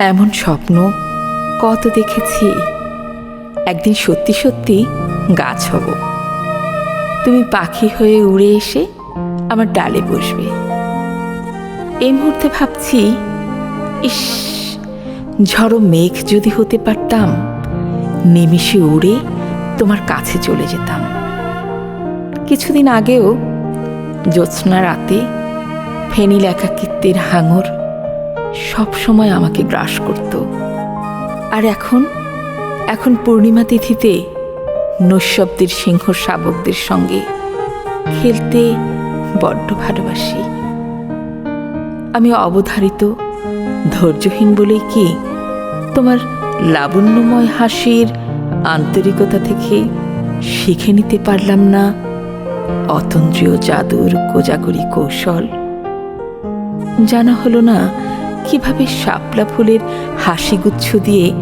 এমন স্বপ্ন কত দেখেছি। একদিন সত্যি সত্যি গাছ হব। তুমি পাখি হয়ে উড়ে এসে আমার ডালে বসবে। এই মুহূর্তে ভাবছি, ইস, ঝড়ো মেঘ যদি হতে পারতাম, নিমিষে উড়ে তোমার কাছে চলে যেতাম। কিছুদিন আগেও জ্যোৎস্না রাতে ফেনিল একাকিত্বের হাঙর সব সময় আমাকে গ্রাস করত। আর এখন এখন পূর্ণিমা তিথিতে নৈশব্দের সিংহ শাবকদের সঙ্গে খেলতে বড্ড ভালোবাসি। আমি অবধারিত, ধৈর্যহীন বলেই কি তোমার লাবণ্যময় হাসির আন্তরিকতা থেকে শিখে নিতে পারলাম না অতন্দ্রীয় জাদুর কোজাগরি কৌশল। জানা হলো না কীভাবে শাপলা ফুলের হাসিগুচ্ছ দিয়ে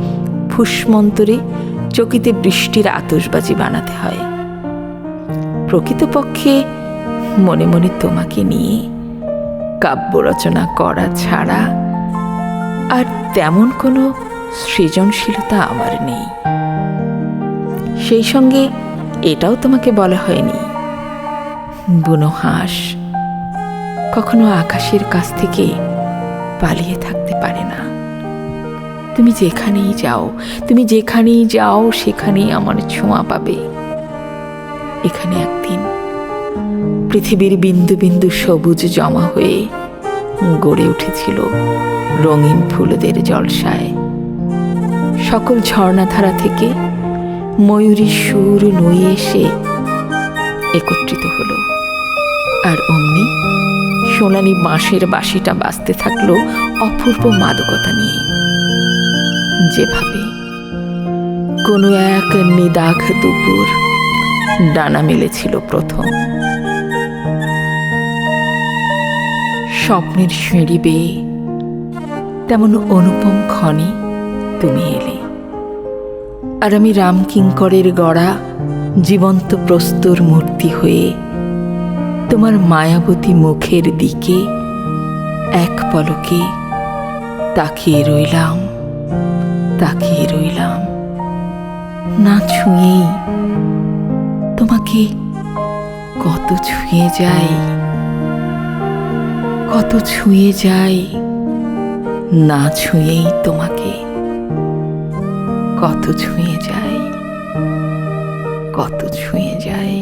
ফুসমন্তরে চকিতে বৃষ্টির আতসবাজি বানাতে হয়? প্রকৃতপক্ষে মনে মনে তোমাকে নিয়ে কাব্য রচনা করা ছাড়া আর তেমন কোনো সৃজনশীলতা আমার নেই। সেই সঙ্গে এটাও তোমাকে বলা হয়নি। বুনো হাঁস কখনো আকাশের কাছ থেকে পালিয়ে থাকতে পারে না। তুমি যেখানেই যাও, তুমি যেখানেই যাও, সেখানেই আমার ছোঁয়া পাবে। এখানে একদিন পৃথিবীর বিন্দু বিন্দু সবুজ জমা হয়ে গড়ে উঠেছিল রঙিন ফুলদের জলসায়। সকল ঝর্ণাধারা থেকে ময়ূরী সুর নয়ে এসে একত্রিত হলো। আর অমনি সোনালি বাঁশের বাঁশিটা বাঁচতে থাকল অপূর্ব মাদকতা নিয়ে। যেভাবে কোনো এক নিদাঘ দুপুর ডানা মেলেছিল প্রথম। স্বপ্নের সিঁড়ি বেয়ে তেমন অনুপম ক্ষণে তুমি এলে। আর আমি রামকিঙ্করের গড়া জীবন্ত প্রস্তর মূর্তি হয়ে তোমার মায়াবতী মুখের দিকে এক পলকে তাকিয়ে রইলাম তাকিয়ে রইলাম। না ছুঁয়েই তোমাকে কত ছুঁয়ে যাই, কত ছুঁয়ে যাই, না ছুঁয়েই তোমাকে কত ছুঁয়ে যাই, কত ছুঁয়ে যাই।